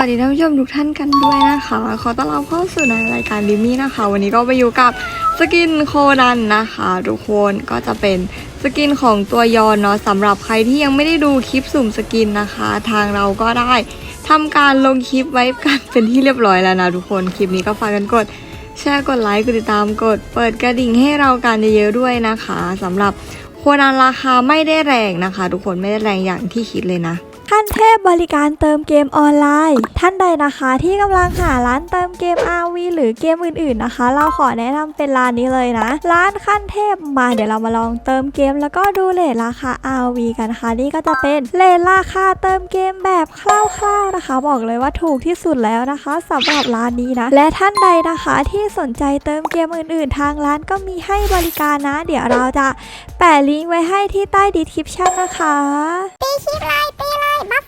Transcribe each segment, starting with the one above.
วัสดีท่านผู้ชมทุกท่านกันด้วยนะคะ ขอต้อนรับเข้าสู่ในรายการดิมี่นะคะ วันนี้ก็ไปอยู่กับสกินโคดันนะคะทุกคนก็จะเป็นสกินของตัวยอนเนาะสำหรับใครที่ยังไม่ได้ดูคลิปสุ่มสกินนะคะ ทางเราก็ได้ทำการลงคลิปไว้กันเป็นที่เรียบร้อยแล้วนะทุกคนคลิปนี้ก็ฝากกันกดแชร์กดไลค์กดติดตามกด เปิดกระดิ่งให้เรากันเยอะๆด้วยนะคะสำหรับโคดันราคาไม่ได้แรงนะคะ ทุกคนไม่ได้แรงอย่างที่คิดเลยนะ ขั้นเทพบริการเติมเกมออนไลน์ ท่านใดนะคะที่กำลังหาร้านเติมเกม RV หรือเกมอื่นๆนะคะ เราขอแนะนำเป็นร้านนี้เลยนะ ร้านขั้นเทพมาเดี๋ยวเรามาลองเติมเกม แล้วก็ดูเลทราคา RV กันนะคะ นี่ก็จะเป็นเลทราคาเติมเกมแบบคร่าวๆนะคะ บอกเลยว่าถูกที่สุดแล้วนะคะสำหรับร้านนี้นะ และท่านใดนะคะที่สนใจเติมเกมอื่น ๆ ทางร้านก็มีให้บริการนะ เดี๋ยวเราจะแปะลิงก์ไว้ให้ที่ใต้ดีคริปชั่นนะคะตีคลิปเลยตี บัฟ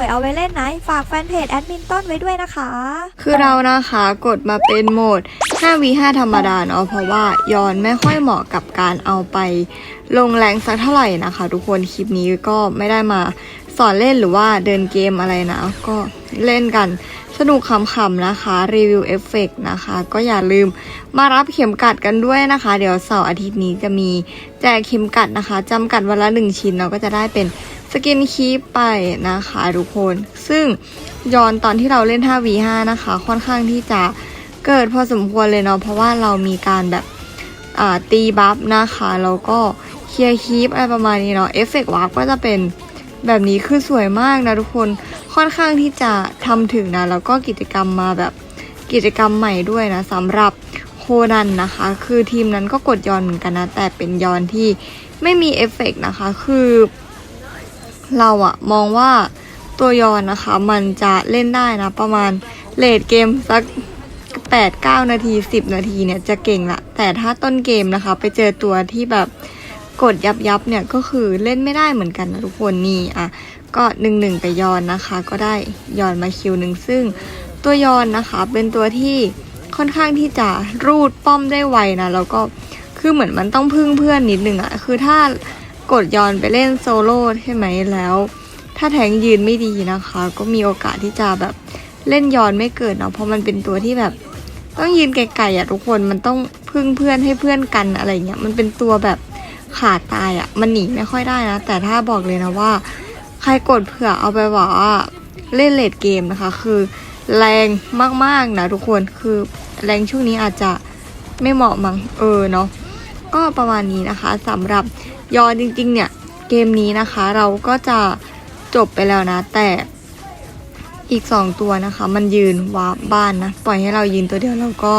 ยๆเอาไว้เล่นนะ ฝากแฟนเพจแอดมินต้นไว้ด้วยนะคะ คือเรานะคะกดมาเป็นโหมด 5v5 ธรรมดาเนาะเพราะว่าย้อนไม่ค่อยเหมาะกับการเอาไป ลงแรงสักเท่าไหร่นะคะ ทุกคนคลิปนี้ก็ไม่ได้มาสอนเล่นหรือว่าเดินเกมอะไรนะ ก็เล่นกันสนุกขำๆนะคะ รีวิวเอฟเฟกนะคะ ก็อย่าลืมมารับเข็มกัดกันด้วยนะคะ เดี๋ยวเสาร์อาทิตย์นี้จะมีแจกเข็มกัดนะคะจำกัดวันละหนึ่งชิ้นเราก็จะได้เป็น สกินคีปไปนะคะทุกคน ซึ่งย้อนตอนที่เราเล่น 5v5 นะคะ ค่อนข้างที่จะเกิดพอสมควรเลยเนาะเพราะว่าเรามีการแบบตีบัฟนะคะแล้วก็เคลียร์คีปอะไรประมาณนี้เนาะเอฟเฟกต์วาร์ปก็จะเป็นแบบนี้คือสวยมากนะทุกคนค่อนข้างที่จะทำถึงนะ แล้วก็กิจกรรมมาแบบกิจกรรมใหม่ด้วยนะสำหรับโคนันนะคะ คือทีมนั้นก็กดย้อนเหมือนกันนะ แต่เป็นย้อนที่ไม่มีเอฟเฟกต์นะคะ คือ เราอะมองว่าตัวยอนนะคะ มันจะเล่นได้นะ ประมาณเลดเกมสัก8 9 นาที 10 นาทีเนี่ยจะเก่งละ แต่ถ้าต้นเกมนะคะ ไปเจอตัวที่แบบกดยับยับเนี่ยก็คือเล่นไม่ได้เหมือนกันนะทุกคนนี่อะก็หนึ่งหนึ่งไปยอนนะคะ ก็ได้ยอนมาคิวหนึ่งซึ่งตัวยอนนะคะ เป็นตัวที่ค่อนข้างที่จะรูดป้อมได้ไวนะแล้วก็คือเหมือนมันต้องพึ่งเพื่อนนิดนึงอะคือถ้า กดย้อนไปเล่นโซโล่ใช่ไหมแล้ว ถ้าแทงยืนไม่ดีนะคะ ก็มีโอกาสที่จะแบบเล่นย้อนไม่เกิดเนาะเพราะมันเป็นตัวที่แบบ ต้องยืนไกลๆอะทุกคนมันต้องพึ่งเพื่อนให้เพื่อนกันอะไรเงี้ยมันเป็นตัวแบบขาดตายอะมันหนีไม่ค่อยได้นะ แต่ถ้าบอกเลยนะว่า ใครกดเผื่อเอาไปบอกว่าเล่นเลดเกมนะคะ คือแรงมากๆนะทุกคนคือแรงช่วงนี้อาจจะไม่เหมาะมั้งเออเนาะ ก็ประมาณนี้นะคะสำหรับยอนจริงๆเนี่ยเกมนี้นะคะเราก็จะจบไปแล้วนะ แต่อีก 2 ตัวนะคะ มันยืนวาร์ปบ้านนะ ปล่อยให้เรายืนตัวเดียวเราก็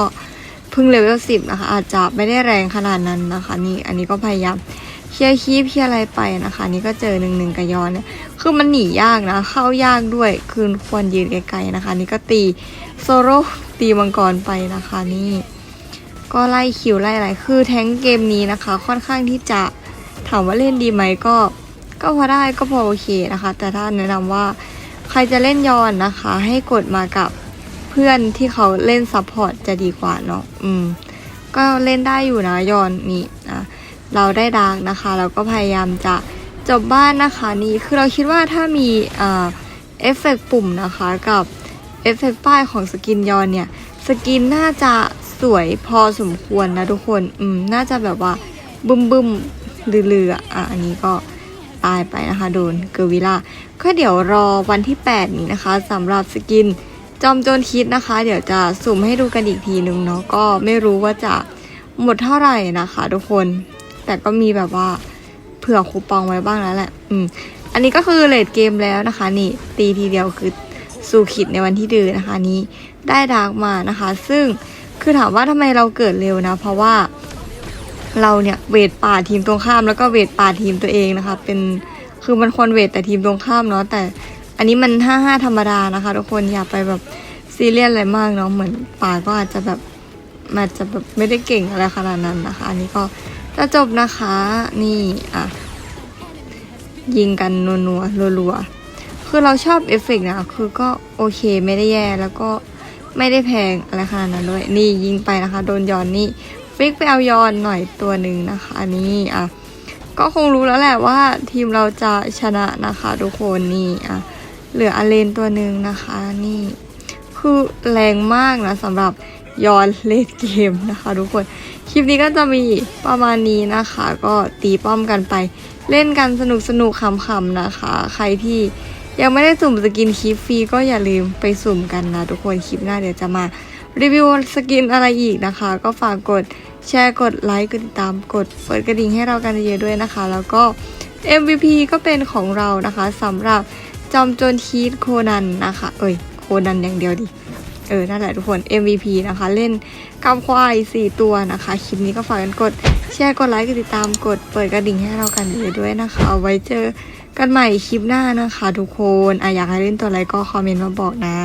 เพิ่งเลเวลสิบนะคะ อาจจะไม่ได้แรงขนาดนั้นนะคะ นี่อันนี้ก็พยายามเคลียร์คีบเคลียร์อะไรไปนะคะ นี่ก็เจอหนึ่งหนึ่งกระยอนเนี่ยคือมันหนียากนะ เข้ายากด้วยคือควรยืนไกลๆนะคะ นี่ก็ตีโซโล่ตีมังกรไปนะคะนี่ ก็ไล่คิวไล่อะไรคือแท้งเกมนี้นะคะ ค่อนข้างที่จะถามว่าเล่นดีไหมก็ ก็พอได้ก็พอโอเคนะคะ แต่ถ้าแนะนำว่าใครจะเล่นยอนนะคะ ให้กดมากับเพื่อนที่เขาเล่นซัพพอร์ตจะดีกว่าเนาะอืม ก็เล่นได้อยู่นะยอนนี่นะเราได้ดาร์กนะคะ เราก็พยายามจะจบบ้านนะคะนี่คือเราคิดว่าถ้ามีอ่าเอฟเฟกต์ปุ่มนะคะกับเอฟเฟกต์ป้ายของสกินยอนเนี่ย สกินน่าจะ สวยพอสมควรนะทุกคน อืม น่าจะแบบว่าบึ้มบึ้มๆลือๆอะอะ อันนี้ก็ตายไปนะคะ โดนเกอร์วิล่า ก็เดี๋ยวรอวันที่ 8 นี้นะคะสำหรับสกินจอมโจรคิดนะคะ เดี๋ยวจะสุ่มให้ดูกันอีกทีนึงเนาะ ก็ไม่รู้ว่าจะหมดเท่าไหร่นะคะทุกคน แต่ก็มีแบบว่าเผื่อคูปองไว้บ้างแล้วแหละ อืม อันนี้ก็คือเลดเกมแล้วนะคะ นี่ตีทีเดียวคือสู่ขิดในวันที่ดื้อนะคะนี้ได้ดาร์กมานะคะ ซึ่ง คือถามว่าทำไมเราเกิดเร็วนะ เพราะว่าเราเนี่ยเวทป่าทีมตรงข้ามแล้วก็เวทป่าทีมตัวเองนะคะ เป็นคือมันควรเวทแต่ทีมตรงข้ามเนาะแต่อันนี้มันห้าห้าธรรมดานะคะ ทุกคนอย่าไปแบบซีเรียสอะไรมากเนาะเหมือนป่าก็อาจจะแบบมันจะแบบไม่ได้เก่งอะไรขนาดนั้นนะคะ อันนี้ก็จะจบนะคะนี่อะยิงกันนัวๆรัวๆคือเราชอบเอฟเฟกนะ คือก็โอเคไม่ได้แย่แล้วก็ ไม่ได้แพงอะไรขนาดนั้นด้วย นี่ยิงไปนะคะ โดนยอนนี่ฟิกไปเอายอนหน่อยตัวหนึ่งนะคะ อันนี้อะก็คงรู้แล้วแหละว่าทีมเราจะชนะนะคะ ทุกคนนี่อะเหลืออเลนตัวหนึ่งนะคะ นี่ คือแรงมากนะสำหรับยอนเลดเกมนะคะ ทุกคน คลิปนี้ก็จะมีประมาณนี้นะคะ ก็ตีป้อมกันไป เล่นกันสนุกสนุกขำๆนะคะ ใครที่ ยังไม่ได้สุ่มสกินคลิปฟรีก็อย่าลืมไปสุ่มกันนะทุกคนคลิปหน้าเดี๋ยวจะมารีวิวสกินอะไรอีกนะคะ ก็ฝากกดแชร์กดไลค์กดติดตามกดเปิดกระดิ่งให้เรากันเยอะๆด้วยนะคะ แล้วก็ MVP ก็เป็นของเรานะคะสำหรับจอมโจรทีสโคนันนะคะ เอ้ยโคนันอย่างเดียวดิเออนั่นแหละทุกคน MVP นะคะ เล่นกับควาย 4 ตัวนะคะ คลิปนี้ก็ฝากกันกด แชร์กดไลค์กดติดตามกดเปิดกระดิ่งให้เรากันเยอะด้วยนะคะ เอาไว้เจอ กันใหม่คลิปหน้านะคะทุกคนอะอยากให้เล่นตัวอะไรก็คอมเมนต์มาบอกนะ